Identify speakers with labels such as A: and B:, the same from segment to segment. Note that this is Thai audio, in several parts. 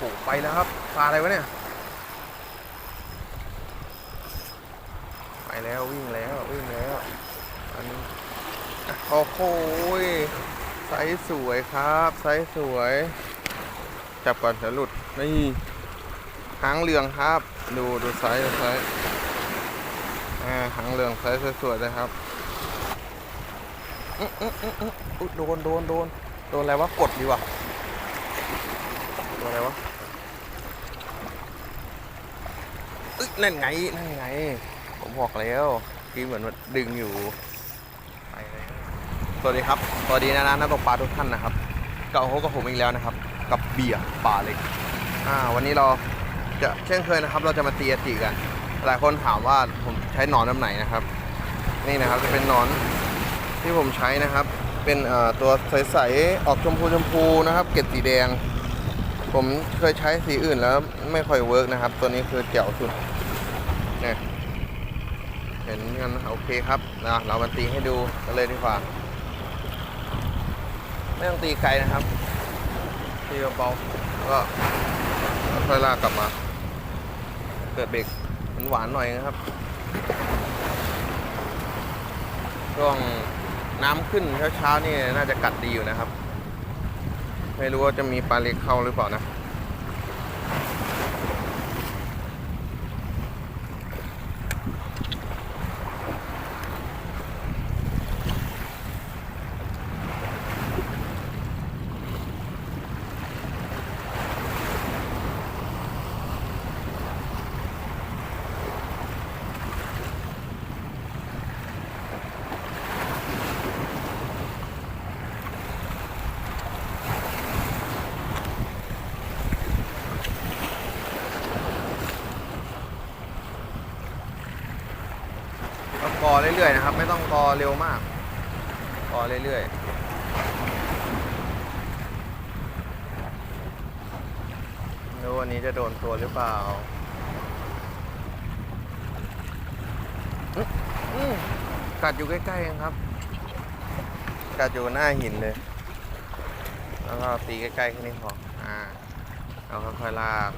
A: หไปแล้วครับปลาอะไรวะเนี่ย ไปแล้ววิ่งแล้ววิ่งแล้วอันนี้โอ้โหไซส์สวยครับไซส์สวย จับก่อนเดี๋ยวหลุดนี่หางเหลืองครับ ดูดูไซส์ดูไซส์หางเหลืองไซส์สวยๆเลยครับอื้ยโดนโดนโดนโดนอะไรวะกดดีกว่าโดนอะไรวะเอ้ยนั่นไงนั่นไง ผมบอกแล้วที่เหมือนมันดึงอยู่ไปแล้วสวัสดีครับ สวัสดีนะนะนักตกปลาทุกท่านนะครับกลับมาพบกับผมอีกแล้วนะครับ กับเบียร์ปลาเล็กอ่า วันนี้เราจะเช่นเคยนะครับ เราจะมาตีอาจิกันหลายคนถามว่าผมใช้หนอนแบบไหนนะครับ นี่นะครับจะเป็นหนอนที่ผมใช้นะครับ เป็นเอ่อตัวใสๆออกชมพูชมพูนะครับ เกล็ดสีแดง ผมเคยใช้สีอื่นแล้วไม่ค่อยเวิร์กนะครับ ตัวนี้คือเจ๋วสุดเนี่ยเห็นกันโอเคครับนะเรามาตีให้ดูกันเลยดีกว่า ไม่ต้องตีไกลนะครับ ตีเบาๆก็ค่อยลากกลับมา เกิดเบรกมันหวานหน่อยนะครับช่วงน้ำขึ้นเช้าๆนี่น่าจะกัดดีอยู่นะครับ ไม่รู้ว่าจะมีปลาเล็กเข้าหรือเปล่านะ กอเรื่อยๆนะครับ ไม่ต้องกอเร็วมากกอเรื่อยๆดูวันนี้จะโดนตัวหรือเปล่าอกัดอยู่ใกล้ๆเองครับ กัดอยู่หน้าหินเลย แล้วก็ตีใกล้ๆแค่นี้พอ อ่าเราค่อยๆลาก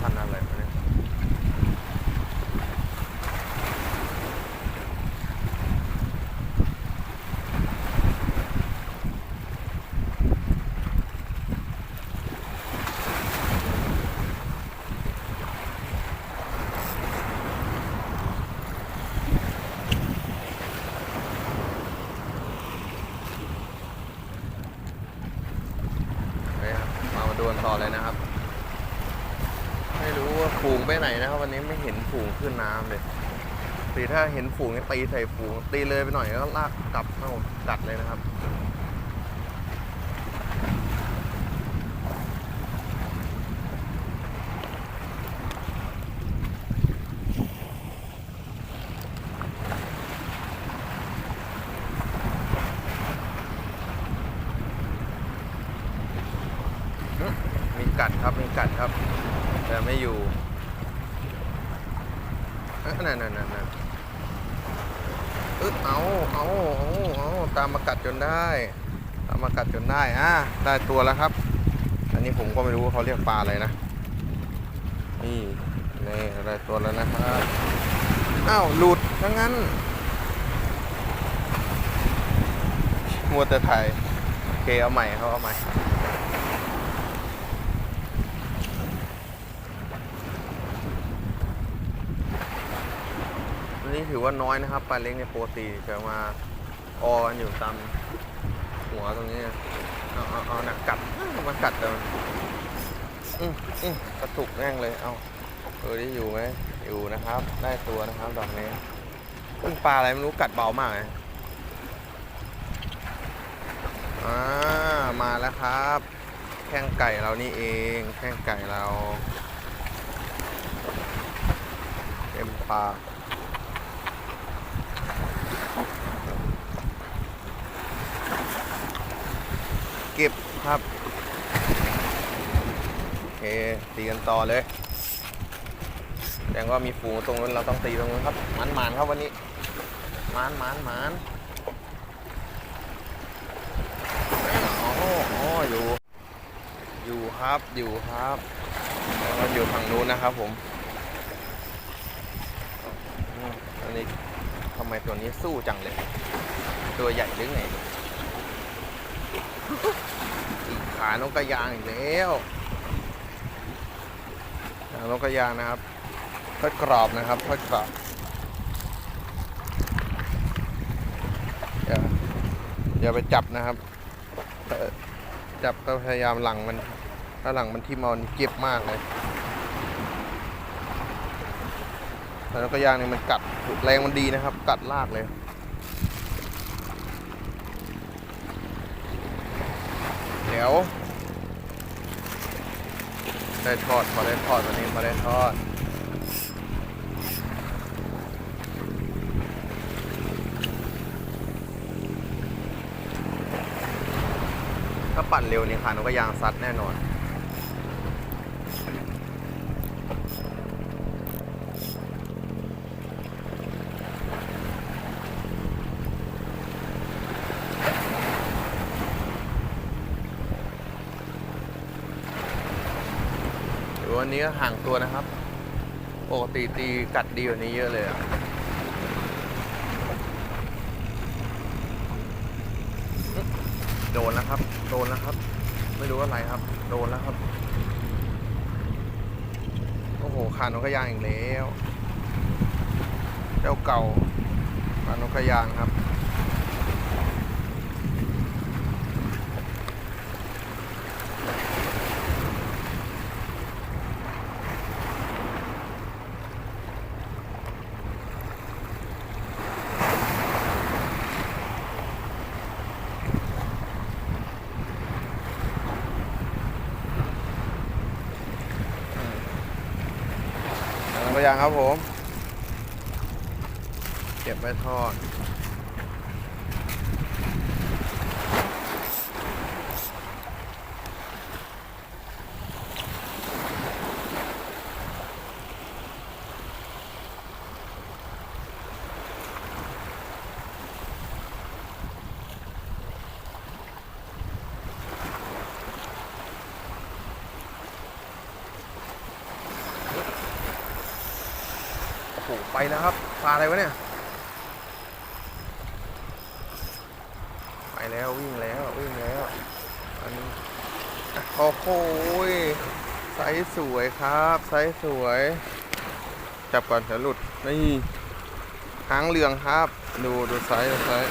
A: พันอะไรวะเนี่ยเฮ้ยครับมามาดูกันต่อ เลยนะครับ ไม่รู้ว่าฝูงไปไหนนะครับ วันนี้ไม่เห็นฝูงขึ้นน้ำเลยตีถ้าเห็นฝูงนี่ตีใส่ฝูงตีเลยไปหน่อยก็ลากกลับเข้ากัดเลยนะครับ มี กัดครับ แต่ไม่อยู่เอ๊ะนั่นนั่นนั่นนั่นอึดเอาเอาเอาเอาตามมากัดจนได้ ตามมากัดจนได้อะได้ตัวแล้วครับ อันนี้ผมก็ไม่รู้ว่าเขาเรียกปลาอะไรนะ นี่นี่ได้ตัวแล้วนะครับอ้าวหลุดทั้งนั้นมัวแต่ถ่ายโอเคเอาใหม่เขาเอาใหม่ นี้ถือว่าน้อยนะครับปลาเล็กในยปกติจะมาออกันอยู่ตามหัวตรงนี้เอาเอาเอาหนักกัดมากัดแต่มันอืมอืมกระตุกแน่งเลยเอาเออที่อยู่ไหมอยู่นะครับ ได้ตัวนะครับดอกนี้เป็นปลาอะไรไม่รู้กัดเบามากเลยอ่ามาแล้วครับแข้งไก่เรานี่เองแข้งไก่เราเต็มปาก เก็บครับ โอเค ตีกันต่อเลยแสดงว่ามีฝูงตรงนู้นเราต้องตีตรงนู้นครับหมันหมานครับวันนี้หมานหมานหมานอ๋ออ๋ออยู่ อยู่ครับอยู่ครับแล้วอยู่ฝั่งนู้นนะครับผมอันนี้ทำไมตัวนี้สู้จังเลย ตัวใหญ่หรือไง ขานกกระยางอีกแล้วขานกกระยางนะครับทอดกรอบนะครับทอดกรอบอย่าอย่าไปจับนะครับ จับก็พยายามหลังมันถ้าหลังมันที่มอนเจ็บมากเลยขานกกระยางนี่มันกัดแรงมันดีนะครับ กัดลากเลย ดี๋ยวได้ทอดมาได้ทอดวันนี้มาได้ทอดถ้าปั่นเร็วนี่ค่ะนกกระยางซัดแน่นอน วันนี้ก็ห่างตัวนะครับ ปกติตีกัดดีกว่านี้เยอะเลยอะโดนแล้วครับ โดนแล้วครับ ไม่รู้อะไรครับ โดนแล้วครับ โอ้โหขานกกระยางอีกแล้ว เจ้าเก่าขานกกระยางครับ ยังครับผม เก็บไว้ทอด โอ้โหไปแล้วครับปลาอะไรวะเนี่ย ไปแล้ววิ่งแล้ววิ่งแล้วอันนี้โอ้โหไซส์สวยครับไซส์สวย จับก่อนจะหลุดนี่หางเหลืองครับ ดูดูไซส์ดูไซส์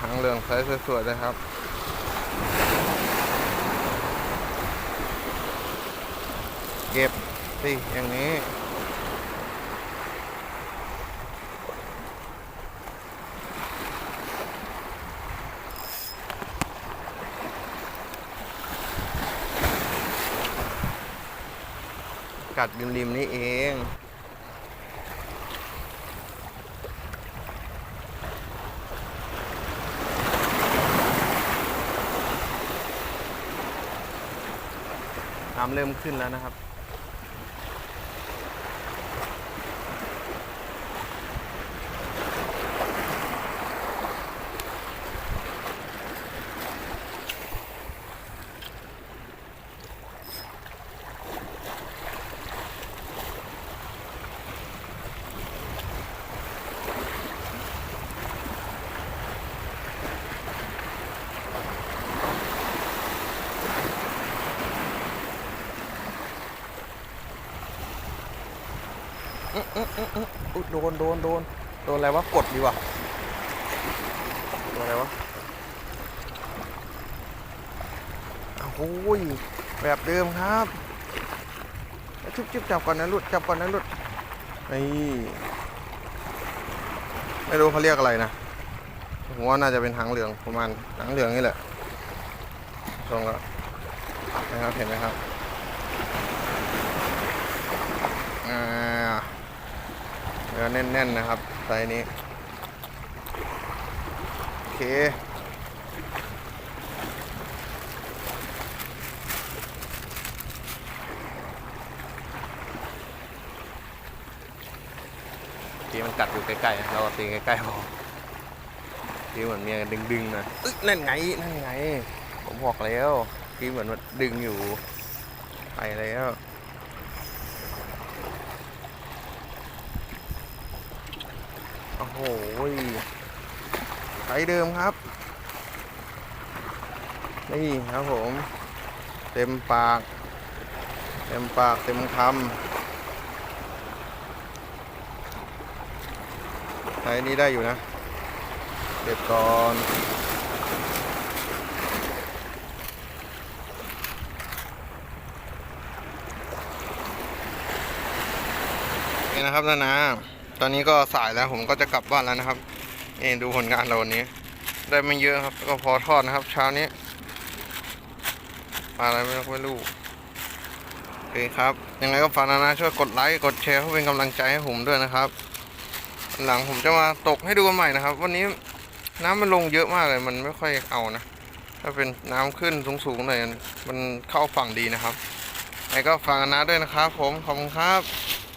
A: หางเหลืองไซส์สวยๆเลยครับเก็บสิอย่างนี้ กัดริมๆนี่เองน้ำเริ่มขึ้นแล้วนะครับ อุ๊ยโดนโดนโดนโดนอะไรวะกดดีกว่าโดนอะไรวะอ้โอ้ยแบบเดิมครับชุบชุบจับก่อนนะลุดจับก่อนนะลุดนี่ไม่รู้เขาเรียกอะไรนะผมว่าน่าจะเป็นหางเหลืองประมาณหางเหลืองนี่แหละตรงแล้วนะครับเห็นไหมครับอ่า เนื้อแน่นๆนะครับไซส์นี้ โอเค ทีมันกัดอยู่ใกล้ๆ เราตีใกล้ๆพอทีเหมือนเมียดึงๆนะอึ๊นั่นไง นั่นไง ผมบอกแล้วทีเหมือนมันดึงอยู่ ไปแล้ว อ้โหไซส์เดิมครับ นี่ครับผม เต็มปาก เต็มปากเต็มคำไซส์นี้ได้อยู่นะเด็ดก่อนนี่นะครับนานา ตอนนี้ก็สายแล้วผมก็จะกลับบ้านแล้วนะครับนี่ดูผลงานเราวันนี้ ได้ไม่เยอะครับ ก็พอทอดนะครับ เช้านี้ปลาอะไรไม่รู้ไม่รู้โอเคครับ ยังไงก็ฝากนานาช่วยกดไลค์กดแชร์เพื่อเป็นกำลังใจให้ผมด้วยนะครับ หลังผมจะมาตกให้ดูกันใหม่นะครับ วันนี้น้ำมันลงเยอะมากเลย มันไม่ค่อยเอานะ ถ้าเป็นน้ำขึ้นสูงๆหน่อยมันเข้าฝั่งดีนะครับยังไงก็ฝากนานาด้วยนะครับ ผมขอบคุณครับ